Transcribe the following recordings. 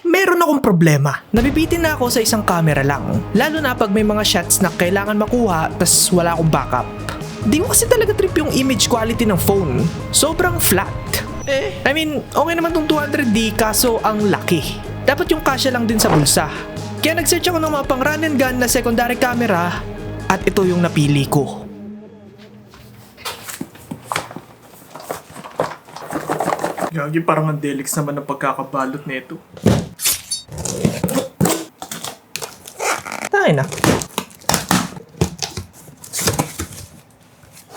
Meron akong problema. Nabibitin na ako sa isang camera lang. Lalo na pag may mga shots na kailangan makuha tas wala akong backup. Di mo kasi talaga trip yung image quality ng phone. Sobrang flat. Eh, I mean, okay naman tong 200D kaso ang laki. Dapat yung kasya lang din sa bulsa. Kaya nag-search ako ng mga pang run and gun na secondary camera at ito yung napili ko. Gagi, parang ang delix naman ang pagkakabalot nito. Tayo na.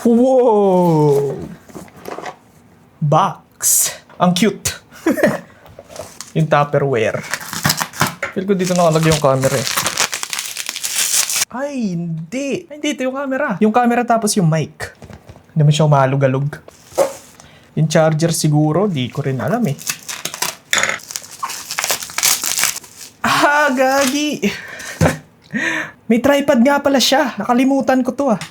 Wow! Box. Ang cute. yung Tupperware. Feel ko dito nakalagay yung camera eh. Ay, hindi. Ay, hindi. Ito yung camera. Yung camera tapos yung mic. Hindi mo siya umalugalog. Yung charger siguro, di ko rin alam eh. Ah, gagi! May tripod nga pala siya. Nakalimutan ko to ah.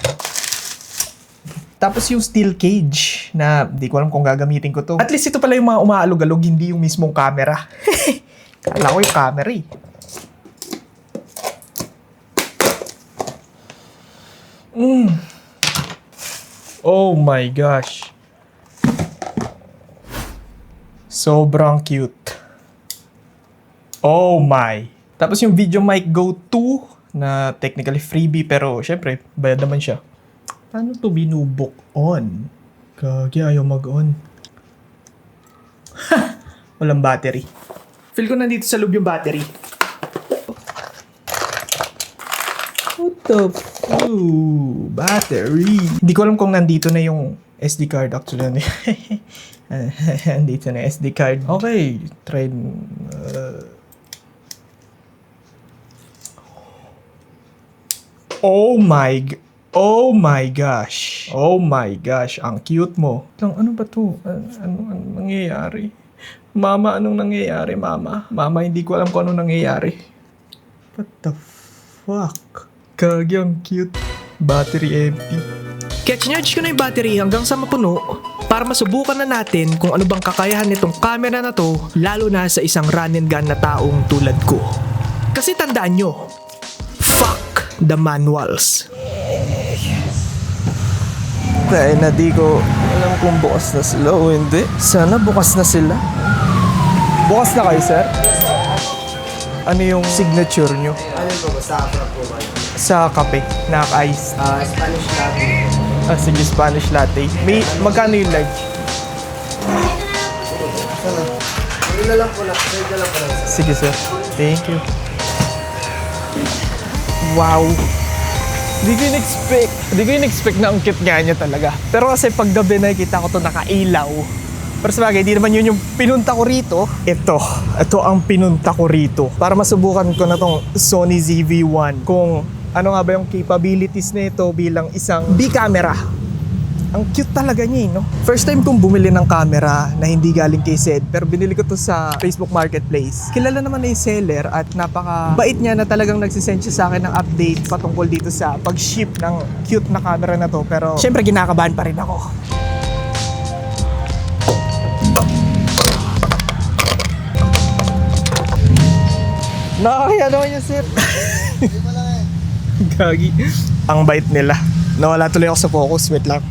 Tapos yung steel cage na di ko alam kung gagamitin ko to. At least ito pala yung mga umaalog-alog, hindi yung mismong camera. Kala ko yung camera eh. Mm. Oh my gosh. Sobrang cute. Oh my. Tapos yung video mic go 2 na technically freebie pero syempre bayad naman siya. Paano to binubok on? Kagi ayaw mag-on. Walang battery. Feel ko nandito sa loob yung battery. What the Ooh, battery. Hindi ko alam kung nandito na yung SD card actually. nandito na yung SD card. Okay, try. Uh... Oh my Oh my gosh. Oh my gosh. Ang cute mo. Lang, ano ba to? Ano, ano, ano nangyayari? Mama, anong nangyayari, mama? Mama, hindi ko alam kung anong nangyayari. What the fuck? Kagi, ang cute. Battery empty. Kaya chinarge ko na yung battery hanggang sa mapuno para masubukan na natin kung ano bang kakayahan nitong camera na to lalo na sa isang run and gun na taong tulad ko. Kasi tandaan nyo, the manuals. Kaya na di ko alam kung bukas na sila o hindi. Sana bukas na sila. Bukas na kayo, sir? Ano yung signature nyo? Ano po, basta afro po ba? Sa kape, na ice. Ah, Spanish latte. Ah, sige, Spanish latte. May, magkano yung large? Sana. Hindi na lang po na lang po lang. Sige, sir. Thank you. Wow. Di ko in-expect. Di ko in-expect na ang cute nga niya talaga. Pero kasi pag gabi nakikita ko to nakailaw. Pero sa bagay, di naman yun yung pinunta ko rito. Ito. Ito ang pinunta ko rito. Para masubukan ko na tong Sony ZV-1. Kung ano nga ba yung capabilities nito bilang isang B-camera. Ang cute talaga niya, eh, no? First time kong bumili ng camera na hindi galing kay Zed, pero binili ko to sa Facebook Marketplace. Kilala naman na yung seller at napaka bait niya na talagang nagsisend siya sa akin ng update patungkol dito sa pag-ship ng cute na camera na to. Pero syempre kinakabahan pa rin ako. Nakakaya naman yung sir. Gagi. Ang bait nila. Nawala tuloy ako sa focus. Wait lang.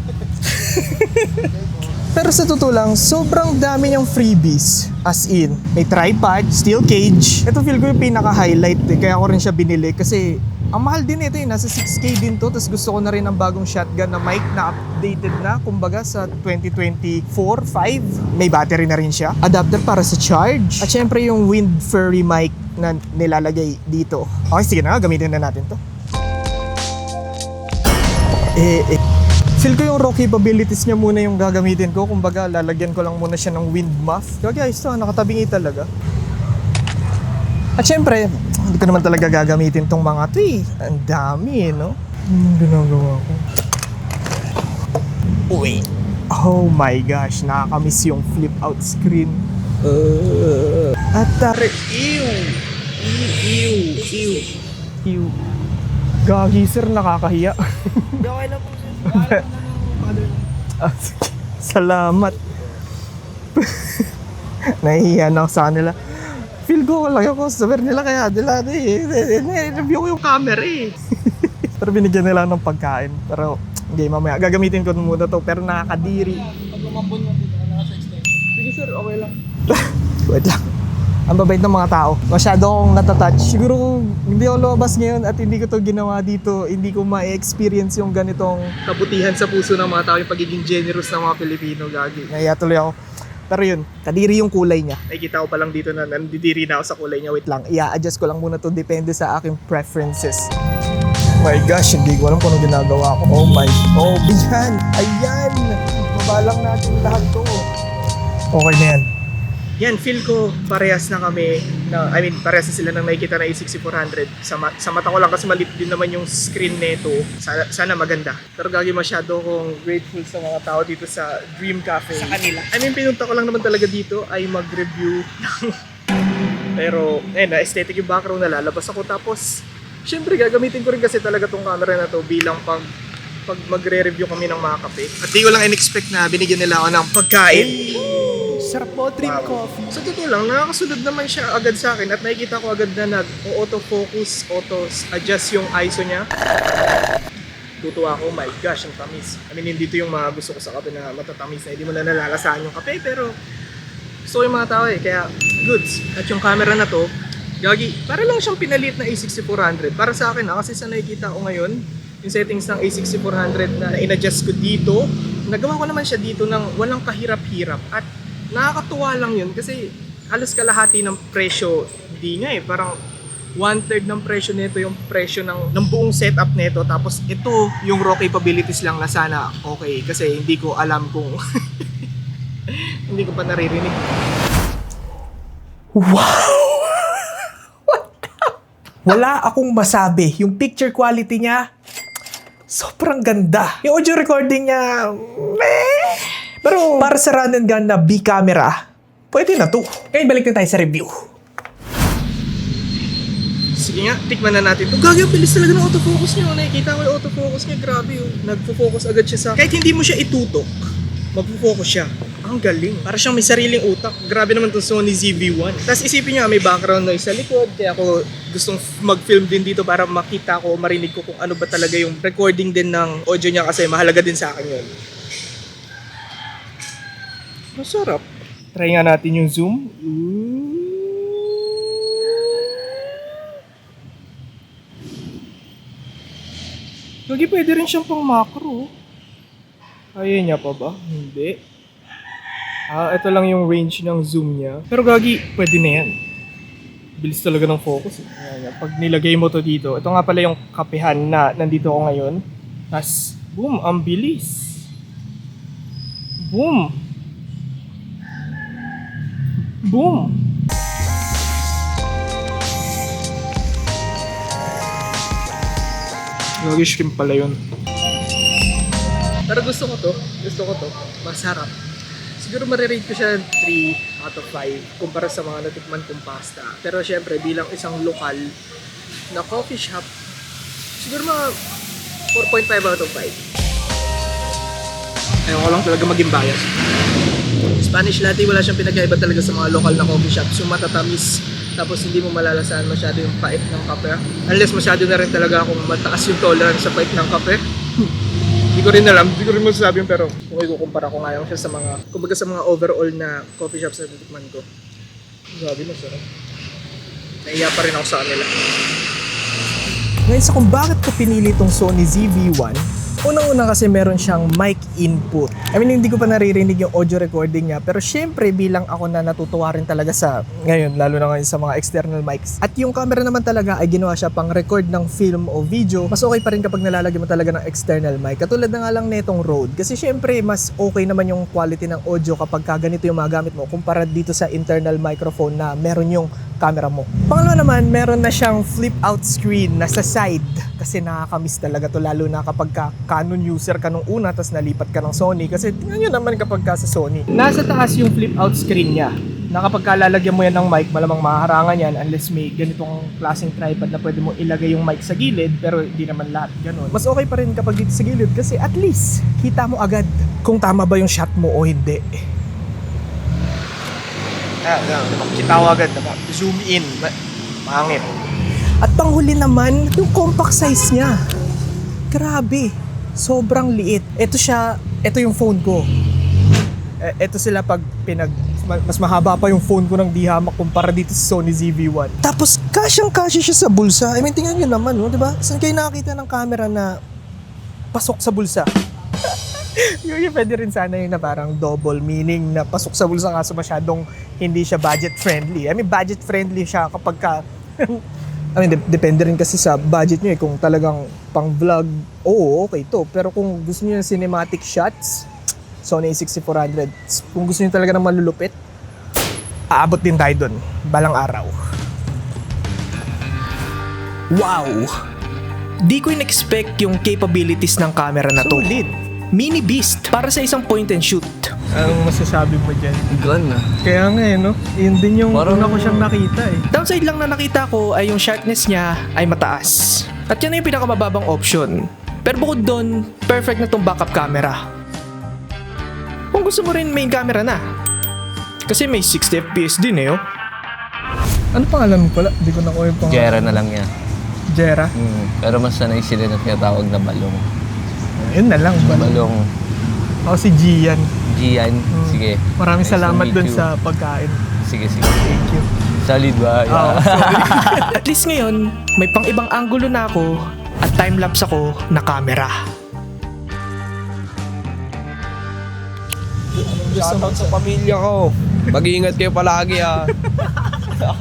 Pero sa totoo lang, sobrang dami niyang freebies. As in, may tripod, steel cage. Ito feel ko yung pinaka-highlight eh. Kaya ko rin siya binili kasi ang mahal din ito eh. Nasa 6K din to. Tapos gusto ko na rin ng bagong shotgun na mic na updated na. Kumbaga sa 2024-5. May battery na rin siya. Adapter para sa charge. At syempre yung wind furry mic na nilalagay dito. Okay, sige na. Gamitin na natin to. Eh, eh. Feel ko yung raw capabilities niya muna yung gagamitin ko. Kumbaga, lalagyan ko lang muna siya ng wind muff. Kaya guys, to, nakatabingi talaga. At syempre, hindi ko naman talaga gagamitin tong mga to eh. Ang dami eh, no? Anong ginagawa ko? Uy. Oh my gosh, nakakamiss yung flip out screen. Uh, at uh, ew! Ew! Ew! Ew! Gagi sir, nakakahiya. Okay na po. Ah. Salamat. Nahihiya na ako sa kanila. Feel ko lang yung customer nila kaya nila eh. Review ko yung camera eh. pero binigyan nila ng pagkain. Pero hindi, mamaya. Gagamitin ko muna to pero nakakadiri. Pag umambon mo dito, naka sa extension. Sige sir, okay lang. Wait lang. Ang babait ng mga tao. Masyado akong natatouch. Siguro kung hindi ako lumabas ngayon at hindi ko to ginawa dito, hindi ko ma-experience yung ganitong kabutihan sa puso ng mga tao, yung pagiging generous ng mga Pilipino, gagi. Naiya tuloy ako. Pero yun, kadiri yung kulay niya. Nakikita ko pa lang dito na nandidiri na ako sa kulay niya. Wait lang, i-adjust ko lang muna to depende sa aking preferences. My gosh, hindi ko alam kung ano ginagawa ko. Oh my, oh, yan, ayan. Mabalang natin lahat to. Okay na yan. Yan, feel ko parehas na kami na I mean parehas na sila nang nakikita na A6400 sa, ma- sa mata ko lang kasi malit din naman yung screen nito sana, sana maganda. Pero gagi masyado akong grateful sa mga tao dito sa Dream Cafe. Sa kanila. I mean pinunta ko lang naman talaga dito ay mag-review ng pero eh na aesthetic yung background na lalabas ako. Tapos syempre gagamitin ko rin kasi talaga tong camera na to bilang pag pag magre-review kami ng mga kape. At di ko lang in-expect na binigyan nila ako ng pagkain Sarap po, Dream Coffee. sa totoo lang, nakakasunod naman siya agad sa akin at nakikita ko agad na nag-auto-focus, auto-adjust yung ISO niya. Tutuwa ako, oh my gosh, ang tamis. I mean, hindi to yung mga gusto ko sa kape na matatamis na hindi mo na nalalasahan yung kape, pero gusto ko yung mga tao eh, kaya goods. At yung camera na to, gagi, para lang siyang pinalit na A6400. Para sa akin ha, kasi sa nakikita ko ngayon, yung settings ng A6400 na in-adjust ko dito, nagawa ko naman siya dito ng walang kahirap-hirap. At nakakatuwa lang yun kasi halos kalahati ng presyo, di nga eh, parang one third ng presyo nito yung presyo ng, ng buong setup nito tapos ito yung raw capabilities lang na sana okay kasi hindi ko alam kung hindi ko pa naririnig wala akong masabi. Yung picture quality niya, sobrang ganda. Yung audio recording niya, meh. Pero para sa run and gun na B camera, pwede na to. Ngayon balik na tayo sa review. Sige nga, tikman na natin. Oh, ang bilis talaga ng autofocus niya. Nakikita ko yung autofocus niya. Grabe yun. Nagpo-focus agad siya sa... Kahit hindi mo siya itutok, magpo-focus siya. Ang galing. Para siyang may sariling utak. Grabe naman itong Sony ZV-1. Tapos isipin niyo, may background noise sa likod. Kaya ako gustong mag-film din dito para makita ko, marinig ko kung ano ba talaga yung recording din ng audio niya kasi mahalaga din sa akin yun. Masarap. Try nga natin yung zoom. Gagi, pwede rin siyang pang macro. Kaya niya pa ba? Hindi. Ah, ito lang yung range ng zoom niya. Pero gagi, pwede na yan. Bilis talaga ng focus. eh. Ayan, yan. Pag nilagay mo to dito, ito nga pala yung kapihan na nandito ako ngayon. Tapos, boom, ang bilis. Boom. Boom. Gagi shrimp pala yun. Pero gusto ko to. Gusto ko to. Masarap. Siguro marirate ko siya 3 out of 5 kumpara sa mga natikman kong pasta. Pero syempre, bilang isang lokal na coffee shop, siguro mga 4.5 out of 5. Ayaw ko lang talaga maging bias. Spanish latte, wala siyang pinagkaiba talaga sa mga local na coffee shops. Yung matatamis, tapos hindi mo malalasahan masyado yung pait ng kape. Unless masyado na rin talaga kung mataas yung tolerance sa pait ng kape. Hindi ko rin alam, hindi ko rin masasabi yun, pero kung ikukumpara ko ngayon siya sa mga, kumbaga sa mga overall na coffee shops na titikman ko. Grabe na sarap. Naiya pa rin ako sa kanila. Ngayon sa kung bakit ko pinili itong Sony ZV-1, Unang-una kasi meron siyang mic input. I mean, hindi ko pa naririnig yung audio recording niya. Pero syempre, bilang ako na natutuwa rin talaga sa, ngayon, lalo na ngayon sa mga external mics. At yung camera naman talaga ay ginawa siya pang record ng film o video. Mas okay pa rin kapag nalalagyan mo talaga ng external mic. Katulad na nga lang netong Rode. Kasi syempre, mas okay naman yung quality ng audio kapag ka ganito yung mga gamit mo kumpara dito sa internal microphone na meron yung camera mo. Pangalawa naman, meron na siyang flip out screen na sa side kasi nakakamiss talaga to lalo na kapag ka Canon user ka nung una tapos nalipat ka ng Sony kasi tingnan nyo naman kapag ka sa Sony. Nasa taas yung flip out screen niya na kapag ka lalagyan mo yan ng mic, malamang mahaharangan yan unless may ganitong klaseng tripod na pwede mo ilagay yung mic sa gilid pero hindi naman lahat ganun. Mas okay pa rin kapag dito sa gilid kasi at least kita mo agad kung tama ba yung shot mo o hindi. Ah, kita ko agad. Diba? Zoom in. Pangit. At panghuli naman, yung compact size niya. Grabe. Sobrang liit. Ito siya, ito yung phone ko. Ito sila pag pinag ma- mas mahaba pa yung phone ko ng di hamak kumpara dito sa Sony ZV-1. Tapos kasyang kasya siya sa bulsa. I mean, tingnan nyo naman, no? 'di ba? Saan kayo nakakita ng camera na pasok sa bulsa? yung, yung pwede rin sana yun na parang double meaning na pasok sa bulsa kaso masyadong hindi siya budget friendly. I mean, budget friendly siya kapag ka I mean, de- depende rin kasi sa budget nyo eh. Kung talagang pang vlog, oo, okay to. Pero kung gusto nyo ng cinematic shots, Sony a6400. Kung gusto nyo talaga ng malulupit, aabot din tayo dun. Balang araw. Wow! Di ko in-expect yung capabilities ng camera na to. Sulit. Mini beast para sa isang point and shoot. Anong masasabi mo dyan? Gun ah. Kaya nga eh, no? Yun din yung Parang- una ko siyang nakita eh. Downside lang na nakita ko ay yung sharpness niya ay mataas. At yan na yung pinakamababang option. Pero bukod doon, perfect na tong backup camera. Kung gusto mo rin main camera na. Kasi may 60 fps din eh, oh. Ano pangalan mo pala? Hindi ko nakuha yung pangalan. Jera na lang yan. Jera. Hmm. Pero mas sanay sila na tinatawag na balong. Yun na lang. Ba? Balong. Ako si Gian. Gian. Sige. Maraming Nice salamat dun you. sa pagkain. Sige, sige. Thank you. Solid ba? Yeah. Oo, At least ngayon, may pang ibang angulo na ako at time-lapse ako na camera. Shoutout sa pamilya ko. Mag-iingat kayo palagi ah.